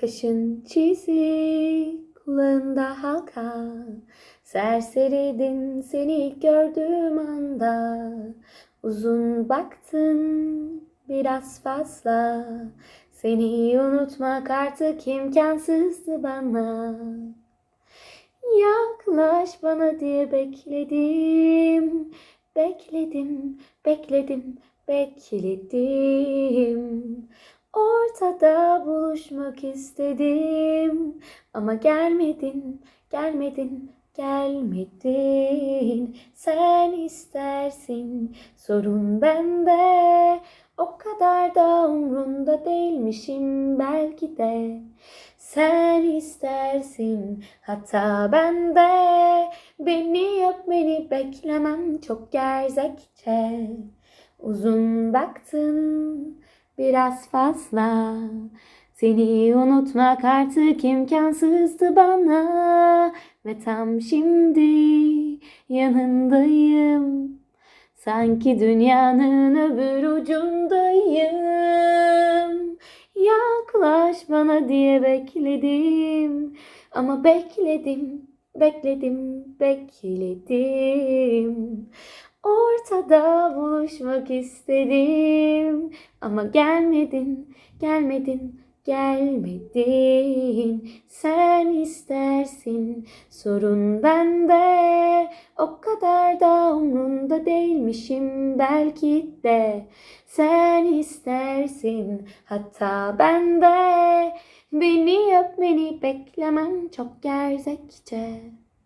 Kaşın çizik, kulağında halka. Serseridin seni gördüğüm anda. Uzun baktın biraz fazla. Seni unutmak artık imkansızdı bana. Yaklaş bana diye bekledim. Bekledim, bekledim, bekledim. Buluşmak istedim. Ama gelmedin, gelmedin, gelmedin. Sen istersin, sorun bende. O kadar da umrunda değilmişim belki de. Sen istersin, hatta ben de. Beni öpmeni beklemem çok gerzekçe. Uzun baktın biraz fazla. Seni unutmak artık imkansızdı bana. Ve tam şimdi yanındayım. Sanki dünyanın öbür ucundayım. Yaklaş bana diye bekledim. Ama bekledim, bekledim, bekledim. Ortada buluşmak istedim. Ama gelmedin, gelmedin, gelmedin. Sen istersin, sorun bende. O kadar da umrunda değilmişim belki de. Sen istersin, hatta ben de. Beni öpmeni beklemem çok gerzekçe.